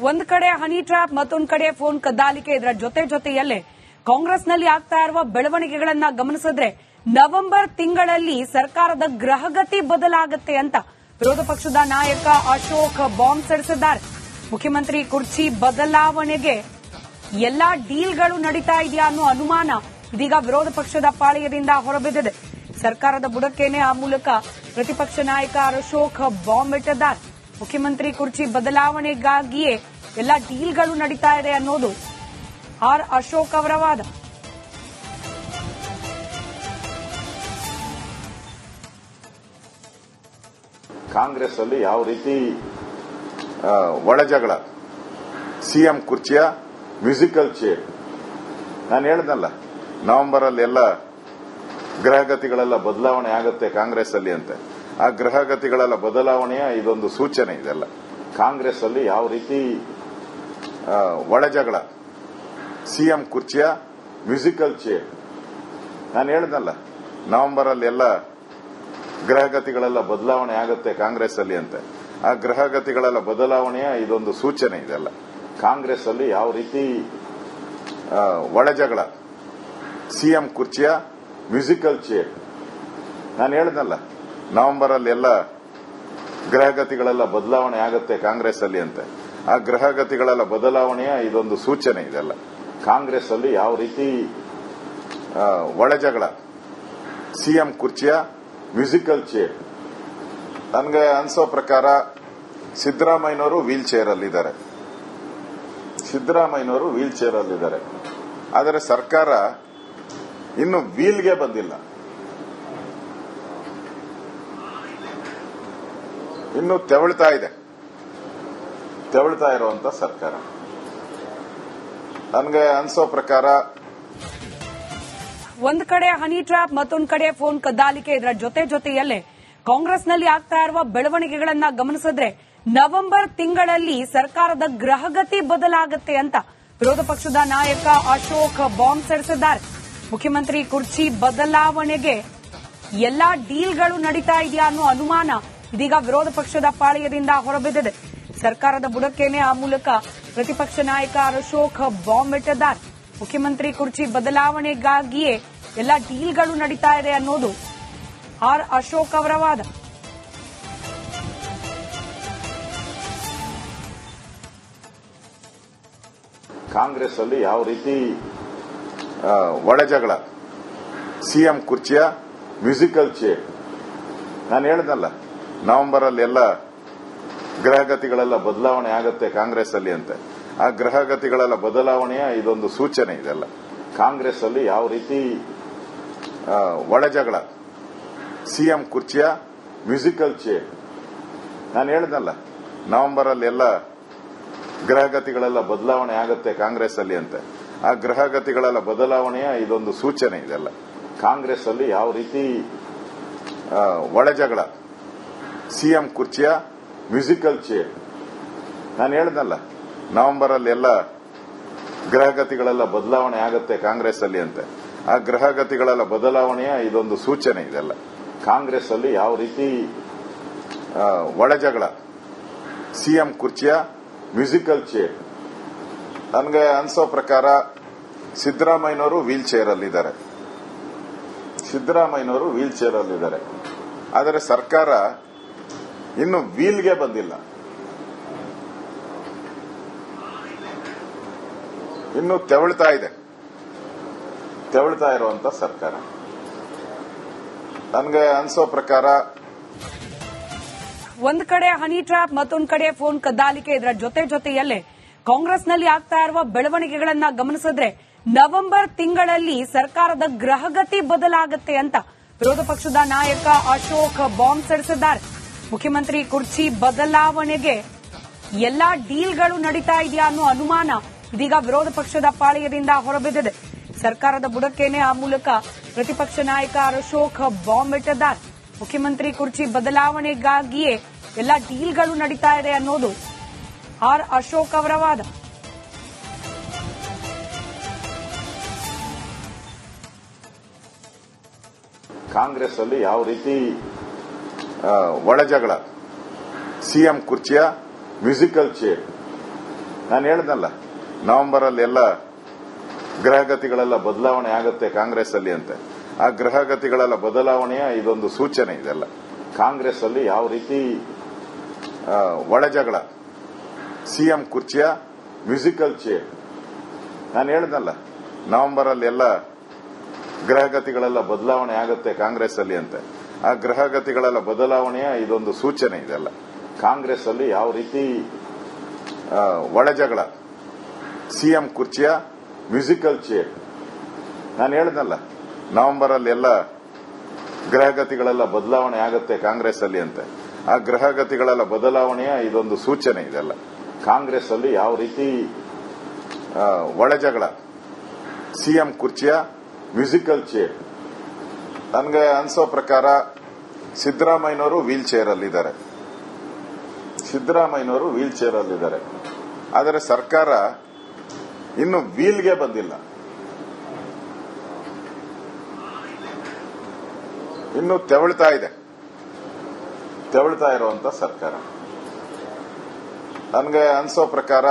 ಒಂದ್ ಕಡೆ honey trap ಮತ್ತೊಂದ್ ಕಡೆ ಫೋನ್ ಕದ್ದಾಲಿಕೆ ಇದರ ಜೊತೆ ಜೊತೆಯಲ್ಲೇ ಕಾಂಗ್ರೆಸ್ನಲ್ಲಿ ಆಗ್ತಾ ಇರುವ ಬೆಳವಣಿಗೆಗಳನ್ನ ಗಮನಿಸಿದ್ರೆ ನವೆಂಬರ್ ತಿಂಗಳಲ್ಲಿ ಸರ್ಕಾರದ ಗ್ರಹಗತಿ ಬದಲಾಗುತ್ತೆ ಅಂತ ವಿರೋಧ ಪಕ್ಷದ ನಾಯಕ ಅಶೋಕ್ ಬಾಂಬ್ ಸಿಡಿಸಿದ್ದಾರೆ. ಮುಖ್ಯಮಂತ್ರಿ ಕುರ್ಚಿ ಬದಲಾವಣೆಗೆ ಎಲ್ಲಾ ಡೀಲ್ಗಳು ನಡೀತಾ ಇದೆಯಾ ಅನ್ನೋ ಅನುಮಾನ ಇದೀಗ ವಿರೋಧ ಪಕ್ಷದ ಪಾಳೆಯದಿಂದ ಹೊರಬಿದ್ದಿದೆ. ಸರ್ಕಾರದ ಬುಡಕ್ಕೇನೆ ಆ ಮೂಲಕ ಪ್ರತಿಪಕ್ಷ ನಾಯಕ ಅಶೋಕ್ ಬಾಂಬ್ ಇಟ್ಟಿದ್ದಾರೆ. ಮುಖ್ಯಮಂತ್ರಿ ಕುರ್ಚಿ ಬದಲಾವಣೆಗಾಗಿಯೇ ಎಲ್ಲ ಡೀಲ್ಗಳು ನಡೀತಾ ಇದೆ ಅನ್ನೋದು ಆರ್ ಅಶೋಕ್ ಅವರ ವಾದ. ಕಾಂಗ್ರೆಸ್ ಅಲ್ಲಿ ಯಾವ ರೀತಿ ಒಳಜಗಳ, ಸಿಎಂ ಕುರ್ಚಿಯ ಮ್ಯೂಸಿಕಲ್ ಚೇರ್. ನಾನು ಹೇಳ್ದಲ್ಲ ನವೆಂಬರ್ ಅಲ್ಲಿ ಎಲ್ಲ ಗ್ರಹಗತಿಗಳೆಲ್ಲ ಬದಲಾವಣೆ ಆಗುತ್ತೆ ಕಾಂಗ್ರೆಸ್ ಅಲ್ಲಿ ಅಂತ. ಆ ಗ್ರಹಗತಿಗಳೆಲ್ಲ ಬದಲಾವಣೆಯ ಇದೊಂದು ಸೂಚನೆ ಇದೆಲ್ಲ. ಕಾಂಗ್ರೆಸ್ ಅಲ್ಲಿ ಯಾವ ರೀತಿ ಒಳಜಗಳ ಸಿಎಂ ಕುರ್ಚಿಯ ಮ್ಯೂಸಿಕಲ್ ಚೇರ್. ನಾನು ಹೇಳ್ದಲ್ಲ ನವೆಂಬರ್ ಅಲ್ಲಿ ಎಲ್ಲ ಗ್ರಹಗತಿಗಳೆಲ್ಲ ಬದಲಾವಣೆ ಆಗುತ್ತೆ ಕಾಂಗ್ರೆಸ್ ಅಲ್ಲಿ ಅಂತ. ಆ ಗ್ರಹಗತಿಗಳೆಲ್ಲ ಬದಲಾವಣೆಯ ಇದೊಂದು ಸೂಚನೆ ಇದೆಲ್ಲ. ಕಾಂಗ್ರೆಸ್ ಅಲ್ಲಿ ಯಾವ ರೀತಿ ಒಳಜಗಳ ಸಿಎಂ ಕುರ್ಚಿಯ ಮ್ಯೂಸಿಕಲ್ ಚೇರ್. ನಾನು ಹೇಳ್ದಲ್ಲ ನವೆಂಬರ್ ಅಲ್ಲಿ ಎಲ್ಲ ಗ್ರಹಗತಿಗಳೆಲ್ಲ ಬದಲಾವಣೆ ಆಗುತ್ತೆ ಕಾಂಗ್ರೆಸ್ ಅಲ್ಲಿ ಅಂತ. ಆ ಗ್ರಹಗತಿಗಳೆಲ್ಲ ಬದಲಾವಣೆಯ ಇದೊಂದು ಸೂಚನೆ ಇದೆಲ್ಲ. ಕಾಂಗ್ರೆಸ್ ಅಲ್ಲಿ ಯಾವ ರೀತಿ ಒಳಜಗಳ, ಸಿಎಂ ಕುರ್ಚಿಯ ಮ್ಯೂಸಿಕಲ್ ಚೇರ್. ನನಗೆ ಅನ್ಸೋ ಪ್ರಕಾರ ಸಿದ್ದರಾಮಯ್ಯನವರು ವೀಲ್ ಚೇರ್ ಅಲ್ಲಿದ್ದಾರೆ ಸಿದ್ದರಾಮಯ್ಯನವರು ವೀಲ್ ಚೇರ್ ಅಲ್ಲಿದ್ದಾರೆ ಆದರೆ ಸರ್ಕಾರ ಇನ್ನು ವೀಲ್ಗೆ ಬಂದಿಲ್ಲ. ಇನ್ನು ತೆವಳ್ತಾ ಇದೆ. ತೆವಳ್ತಾ ಇರುವಂತ ಸರ್ಕಾರ. ನನಗೆ ಅನ್ಸೋ ಪ್ರಕಾರ ಒಂದ್ ಕಡೆ ಹನಿ ಟ್ರ್ಯಾಪ್, ಮತ್ತೊಂದ್ ಕಡೆ ಫೋನ್ ಕದ್ದಾಲಿಕೆ ಇದರ ಜೊತೆ ಜೊತೆಯಲ್ಲೇ ಕಾಂಗ್ರೆಸ್ನಲ್ಲಿ ಆಗ್ತಾ ಇರುವ ಬೆಳವಣಿಗೆಗಳನ್ನ ಗಮನಿಸಿದ್ರೆ ನವೆಂಬರ್ ತಿಂಗಳಲ್ಲಿ ಸರ್ಕಾರದ ಗ್ರಹಗತಿ ಬದಲಾಗುತ್ತೆ ಅಂತ ವಿರೋಧ ಪಕ್ಷದ ನಾಯಕ ಅಶೋಕ್ ಬಾಂಬ್ ಸಡಿಸಿದ್ದಾರೆ ಮುಖ್ಯಮಂತ್ರಿ ಕುರ್ಚಿ ಬದಲಾವಣೆಗೆ ಎಲ್ಲಾ ಡೀಲ್ಗಳು ನಡೀತಾ ಇದೆಯಾ ಅನ್ನೋ ಅನುಮಾನ ಇದೀಗ ವಿರೋಧ ಪಕ್ಷದ ಪಾಳೆಯದಿಂದ ಹೊರಬಿದ್ದಿದೆ. ಸರ್ಕಾರದ ಬುಡಕ್ಕೇನೆ ಆ ಮೂಲಕ ಪ್ರತಿಪಕ್ಷ ನಾಯಕ ಅಶೋಕ್ ಬಾಂಬ್ ಇಟ್ಟಿದ್ದಾರೆ. ಮುಖ್ಯಮಂತ್ರಿ ಕುರ್ಚಿ ಬದಲಾವಣೆಗಾಗಿಯೇ ಎಲ್ಲ ಡೀಲ್ಗಳು ನಡೀತಾ ಇದೆ ಅನ್ನೋದು ಆರ್ ಅಶೋಕ್ ಅವರ ವಾದ. ಕಾಂಗ್ರೆಸ್ ಅಲ್ಲಿ ಯಾವ ರೀತಿ ಒಳಜಗಳ ಸಿಎಂ ಕುರ್ಚಿಯ ಮ್ಯೂಸಿಕಲ್ ಚೇರ್. ನಾನು ಹೇಳ್ದಲ್ಲ ನವೆಂಬರ್ ಅಲ್ಲಿ ಎಲ್ಲ ಗ್ರಹಗತಿಗಳೆಲ್ಲ ಬದಲಾವಣೆ ಆಗುತ್ತೆ ಕಾಂಗ್ರೆಸ್ ಅಲ್ಲಿ ಅಂತ. ಆ ಗ್ರಹಗತಿಗಳೆಲ್ಲ ಬದಲಾವಣೆಯ ಇದೊಂದು ಸೂಚನೆ ಇದೆಲ್ಲ. ಕಾಂಗ್ರೆಸ್ ಅಲ್ಲಿ ಯಾವ ರೀತಿ ಒಳಜಗಳ ಸಿಎಂ ಕುರ್ಚಿಯ ಮ್ಯೂಸಿಕಲ್ ಚೇರ್. ನಾನು ಹೇಳಿದ್ನಲ್ಲ ನವೆಂಬರ್ ಅಲ್ಲಿ ಎಲ್ಲ ಗ್ರಹಗತಿಗಳೆಲ್ಲ ಬದಲಾವಣೆ ಆಗುತ್ತೆ ಕಾಂಗ್ರೆಸ್ ಅಲ್ಲಿ ಅಂತ. ಆ ಗ್ರಹಗತಿಗಳೆಲ್ಲ ಬದಲಾವಣೆಯ ಇದೊಂದು ಸೂಚನೆ ಇದೆಲ್ಲ. ಕಾಂಗ್ರೆಸ್ ಅಲ್ಲಿ ಯಾವ ರೀತಿ ಆ, ಒಳಜಗಳ ಸಿಎಂ ಕುರ್ಚಿಯ ಮ್ಯೂಸಿಕಲ್ ಚೇರ್. ನಾನು ಹೇಳ್ದಲ್ಲ ನವೆಂಬರ್ ಅಲ್ಲಿ ಎಲ್ಲ ಗ್ರಹಗತಿಗಳೆಲ್ಲ ಬದಲಾವಣೆ ಆಗುತ್ತೆ ಕಾಂಗ್ರೆಸ್ ಅಲ್ಲಿ ಅಂತ. ಆ ಗ್ರಹಗತಿಗಳೆಲ್ಲ ಬದಲಾವಣೆಯ ಇದೊಂದು ಸೂಚನೆ ಇದೆಲ್ಲ. ಕಾಂಗ್ರೆಸ್ ಅಲ್ಲಿ ಯಾವ ರೀತಿ ಒಳಜಗಳ ಸಿಎಂ ಕುರ್ಚಿಯ ಮ್ಯೂಸಿಕಲ್ ಚೇರ್. ನನಗೆ ಅನ್ಸೋ ಪ್ರಕಾರ ಸಿದ್ದರಾಮಯ್ಯನವರು ವೀಲ್ ಚೇರ್ ಅಲ್ಲಿದ್ದಾರೆ ಸಿದ್ದರಾಮಯ್ಯನವರು ವೀಲ್ ಚೇರ್ ಅಲ್ಲಿದ್ದಾರೆ ಆದರೆ ಸರ್ಕಾರ ಇನ್ನು ವೀಲ್ಗೆ ಬಂದಿಲ್ಲ. ಇನ್ನು ತೆವಳ್ತಾ ಇದೆ. ತೆವಳ್ತಾ ಇರುವಂತ ಸರ್ಕಾರ. ನನಗೆ ಅನ್ಸೋ ಪ್ರಕಾರ ಒಂದ್ ಕಡೆ ಹನಿ ಟ್ರ್ಯಾಪ್ ಮತ್ತೊಂದ್ ಕಡೆ ಫೋನ್ ಕದ್ದಾಲಿಕೆ ಇದರ ಜೊತೆ ಜೊತೆಯಲ್ಲೇ ಕಾಂಗ್ರೆಸ್ನಲ್ಲಿ ಆಗ್ತಾ ಇರುವ ಬೆಳವಣಿಗೆಗಳನ್ನ ಗಮನಿಸಿದ್ರೆ ನವೆಂಬರ್ ತಿಂಗಳಲ್ಲಿ ಸರ್ಕಾರದ ಗ್ರಹಗತಿ ಬದಲಾಗುತ್ತೆ ಅಂತ ವಿರೋಧ ಪಕ್ಷದ ನಾಯಕ ಅಶೋಕ್ ಬಾಂಬ್ ಸಿಡಿಸಿದ್ದಾರೆ. ಮುಖ್ಯಮಂತ್ರಿ ಕುರ್ಚಿ ಬದಲಾವಣೆಗೆ ಎಲ್ಲಾ ಡೀಲ್ಗಳು ನಡೀತಾ ಇದೆಯಾ ಅನ್ನೋ ಅನುಮಾನ ಇದೀಗ ವಿರೋಧ ಪಕ್ಷದ ಪಾಳೆಯದಿಂದ ಹೊರಬಿದ್ದಿದೆ. ಸರ್ಕಾರದ ಬುಡಕ್ಕೇನೆ ಆ ಮೂಲಕ ಪ್ರತಿಪಕ್ಷ ನಾಯಕ ಅಶೋಕ್ ಬಾಂಬ್ ಇಟ್ಟಿದ್ದಾರೆ. ಮುಖ್ಯಮಂತ್ರಿ ಕುರ್ಚಿ ಬದಲಾವಣೆಗಾಗಿಯೇ ಎಲ್ಲಾ ಡೀಲ್ಗಳು ನಡೀತಾ ಇದೆ ಅನ್ನೋದು ಆರ್ ಅಶೋಕ್ ಅವರ ವಾದ. ಕಾಂಗ್ರೆಸ್ ಅಲ್ಲಿ ಯಾವ ರೀತಿ ಒಳಜಗಳ. ಸಿಎಂ ಕುರ್ಚಿಯ ಮ್ಯೂಸಿಕಲ್ ಚೇರ್. ನಾನು ಹೇಳ್ದಲ್ಲ ನವೆಂಬರ್ ಅಲ್ಲಿ ಎಲ್ಲ ಗ್ರಹಗತಿಗಳೆಲ್ಲ ಬದಲಾವಣೆ ಆಗುತ್ತೆ ಕಾಂಗ್ರೆಸ್ ಅಲ್ಲಿ ಅಂತ. ಆ ಗ್ರಹಗತಿಗಳೆಲ್ಲ ಬದಲಾವಣೆಯ ಇದೊಂದು ಸೂಚನೆ ಇದೆಲ್ಲ. ಕಾಂಗ್ರೆಸ್ ಅಲ್ಲಿ ಯಾವ ರೀತಿ ಒಳಜಗಳ, ಸಿಎಂ ಕುರ್ಚಿಯ ಮ್ಯೂಸಿಕಲ್ ಚೇರ್. ನಾನು ಹೇಳ್ದಲ್ಲ ನವೆಂಬರ್ ಅಲ್ಲಿ ಎಲ್ಲ ಗ್ರಹಗತಿಗಳೆಲ್ಲ ಬದಲಾವಣೆ ಆಗುತ್ತೆ ಕಾಂಗ್ರೆಸ್ ಅಲ್ಲಿ ಅಂತ. ಆ ಗ್ರಹಗತಿಗಳೆಲ್ಲ ಬದಲಾವಣೆಯ ಇದೊಂದು ಸೂಚನೆ ಇದೆಲ್ಲ. ಕಾಂಗ್ರೆಸ್ ಅಲ್ಲಿ ಯಾವ ರೀತಿ ಒಳಜಗಳ, ಸಿಎಂ ಕುರ್ಚಿಯ ಮ್ಯೂಸಿಕಲ್ ಚೇರ್. ನಾನು ಹೇಳ್ದಲ್ಲ ನವೆಂಬರ್ ಅಲ್ಲಿ ಎಲ್ಲ ಗ್ರಹಗತಿಗಳೆಲ್ಲ ಬದಲಾವಣೆ ಆಗುತ್ತೆ ಕಾಂಗ್ರೆಸ್ ಅಲ್ಲಿ ಅಂತ. ಆ ಗ್ರಹಗತಿಗಳೆಲ್ಲ ಬದಲಾವಣೆಯ ಇದೊಂದು ಸೂಚನೆ ಇದೆಲ್ಲ. ಕಾಂಗ್ರೆಸ್ ಅಲ್ಲಿ ಯಾವ ರೀತಿ ಒಳಜಗಳ, ಸಿಎಂ ಕುರ್ಚಿಯ ಮ್ಯೂಸಿಕಲ್ ಚೇರ್. ನನಗೆ ಅನ್ಸೋ ಪ್ರಕಾರ ಸಿದ್ದರಾಮಯ್ಯನವರು ವೀಲ್ ಚೇರ್ ಅಲ್ಲಿದ್ದಾರೆ ಸಿದ್ದರಾಮಯ್ಯನವರು ವೀಲ್ ಚೇರ್ ಅಲ್ಲಿದ್ದಾರೆ ಆದರೆ ಸರ್ಕಾರ ಇನ್ನು ವೀಲ್ಗೆ ಬಂದಿಲ್ಲ. ಇನ್ನು ತೆವಳ್ತಾ ಇದೆ. ತೆವಳ್ತಾ ಇರುವಂತ ಸರ್ಕಾರ. ನನಗೆ ಅನ್ಸೋ ಪ್ರಕಾರ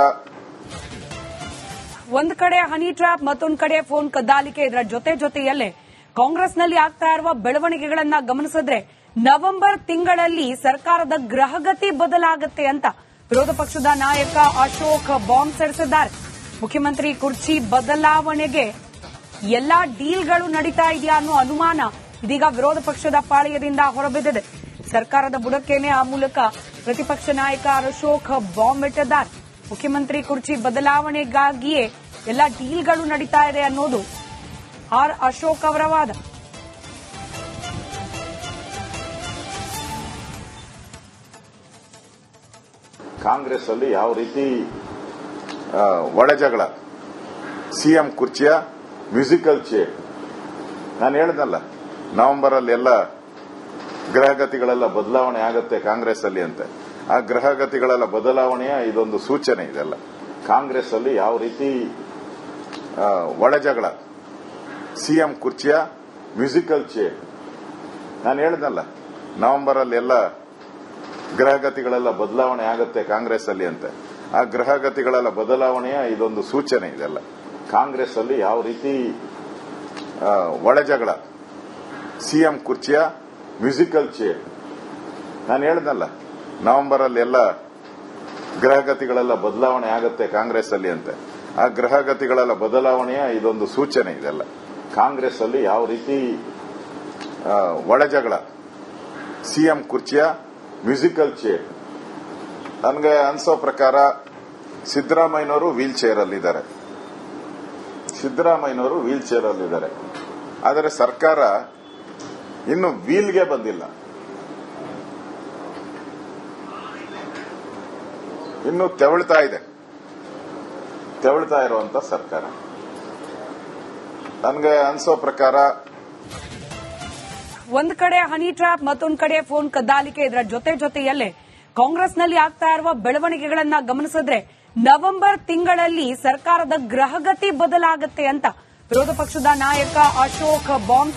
ಒಂದ್ ಕಡೆ ಹನಿ ಟ್ರ್ಯಾಪ್, ಮತ್ತೊಂದ್ ಕಡೆ ಫೋನ್ ಕದ್ದಾಲಿಕೆ ಇದರ ಜೊತೆ ಜೊತೆಯಲ್ಲೇ ಕಾಂಗ್ರೆಸ್ನಲ್ಲಿ ಆಗ್ತಾ ಇರುವ ಬೆಳವಣಿಗೆಗಳನ್ನ ಗಮನಿಸಿದ್ರೆ ನವೆಂಬರ್ ತಿಂಗಳಲ್ಲಿ ಸರ್ಕಾರದ ಗ್ರಹಗತಿ ಬದಲಾಗುತ್ತೆ ಅಂತ ವಿರೋಧ ಪಕ್ಷದ ನಾಯಕ ಅಶೋಕ್ ಬಾಂಬ್ ಸರ್ಸದಾರ್ ಮುಖ್ಯಮಂತ್ರಿ ಕುರ್ಚಿ ಬದಲಾವಣೆಗೆ ಎಲ್ಲಾ ಡೀಲ್ಗಳು ನಡೀತಾ ಇದೆಯಾ ಅನ್ನೋ ಅನುಮಾನ ಇದೀಗ ವಿರೋಧ ಪಕ್ಷದ ಪಾಳೆಯದಿಂದ ಹೊರಬಿದ್ದಿದೆ. ಸರ್ಕಾರದ ಬುಡಕ್ಕೇನೆ ಆ ಮೂಲಕ ಪ್ರತಿಪಕ್ಷ ನಾಯಕ ಅಶೋಕ್ ಬಾಂಬ್ ಇಟ್ಟಿದ್ದಾರೆ ಮುಖ್ಯಮಂತ್ರಿ ಕುರ್ಚಿ ಬದಲಾವಣೆಗಾಗಿಯೇ ಎಲ್ಲ ಡೀಲ್ಗಳು ನಡೀತಾ ಇದೆ ಅನ್ನೋದು ಆರ್ ಅಶೋಕ್ ಅವರ ವಾದ. ಕಾಂಗ್ರೆಸ್ ಅಲ್ಲಿ ಯಾವ ರೀತಿ ಒಳಜಗಳ ಸಿಎಂ ಕುರ್ಚಿಯ ಮ್ಯೂಸಿಕಲ್ ಚೇರ್. ನಾನು ಹೇಳ್ದಲ್ಲ ನವೆಂಬರ್ ಅಲ್ಲಿ ಎಲ್ಲ ಗ್ರಹಗತಿಗಳೆಲ್ಲ ಬದಲಾವಣೆ ಆಗುತ್ತೆ ಕಾಂಗ್ರೆಸ್ ಅಲ್ಲಿ ಅಂತ. ಆ ಗ್ರಹಗತಿಗಳೆಲ್ಲ ಬದಲಾವಣೆಯ ಇದೊಂದು ಸೂಚನೆ ಇದೆಲ್ಲ. ಕಾಂಗ್ರೆಸ್ ಅಲ್ಲಿ ಯಾವ ರೀತಿ ಆ, ಒಳಜಗಳ ಸಿಎಂ ಕುರ್ಚಿಯ ಮ್ಯೂಸಿಕಲ್ ಚೇರ್. ನಾನು ಹೇಳ್ದಲ್ಲ ನವೆಂಬರ್ ಅಲ್ಲಿ ಎಲ್ಲ ಗ್ರಹಗತಿಗಳೆಲ್ಲ ಬದಲಾವಣೆ ಆಗುತ್ತೆ ಕಾಂಗ್ರೆಸ್ ಅಲ್ಲಿ ಅಂತ. ಆ ಗ್ರಹಗತಿಗಳೆಲ್ಲ ಬದಲಾವಣೆಯ ಇದೊಂದು ಸೂಚನೆ ಇದೆಲ್ಲ. ಕಾಂಗ್ರೆಸ್ ಅಲ್ಲಿ ಯಾವ ರೀತಿ ಒಳಜಗಳ ಸಿಎಂ ಕುರ್ಚಿಯ ಮ್ಯೂಸಿಕಲ್ ಚೇರ್. ನಾನು ಹೇಳ್ದಲ್ಲ ನವೆಂಬರ್ ಅಲ್ಲಿ ಎಲ್ಲ ಗ್ರಹಗತಿಗಳೆಲ್ಲ ಬದಲಾವಣೆ ಆಗುತ್ತೆ ಕಾಂಗ್ರೆಸ್ ಅಲ್ಲಿ ಅಂತ. ಆ ಗ್ರಹಗತಿಗಳೆಲ್ಲ ಬದಲಾವಣೆಯ ಇದೊಂದು ಸೂಚನೆ ಇದೆಲ್ಲ. ಕಾಂಗ್ರೆಸ್ ಅಲ್ಲಿ ಯಾವ ರೀತಿ ಒಳಜಗಳ ಸಿಎಂ ಕುರ್ಚಿಯ ಮ್ಯೂಸಿಕಲ್ ಚೇರ್. ನನಗೆ ಅನ್ಸೋ ಪ್ರಕಾರ ಸಿದ್ದರಾಮಯ್ಯನವರು ವೀಲ್ ಚೇರ್ ಅಲ್ಲಿದ್ದಾರೆ ಸಿದ್ದರಾಮಯ್ಯನವರು ವೀಲ್ ಚೇರ್ ಅಲ್ಲಿದ್ದಾರೆ ಆದರೆ ಸರ್ಕಾರ ಇನ್ನು ವೀಲ್ಗೆ ಬಂದಿಲ್ಲ. ಇನ್ನು ತೆವಳ್ತಾ ಇದೆ. ತೆವಳ್ತಾ ಇರುವಂತ ಸರ್ಕಾರ. ನನಗೆ ಅನ್ಸೋ ಪ್ರಕಾರ ಒಂದ್ ಕಡೆ ಹನಿ ಟ್ರಾಪ್, ಮತ್ತೊಂದ್ ಕಡೆ ಫೋನ್ ಕದ್ದಾಲಿಕೆ ಇದರ ಜೊತೆ ಜೊತೆಯಲ್ಲೇ ಕಾಂಗ್ರೆಸ್ನಲ್ಲಿ ಆಗ್ತಾ ಇರುವ ಬೆಳವಣಿಗೆಗಳನ್ನ ಗಮನಿಸಿದ್ರೆ ನವೆಂಬರ್ ತಿಂಗಳಲ್ಲಿ ಸರ್ಕಾರದ ಗ್ರಹಗತಿ ಬದಲಾಗುತ್ತೆ ಅಂತ ವಿರೋಧ ಪಕ್ಷದ ನಾಯಕ ಅಶೋಕ್ ಬಾಂಬ್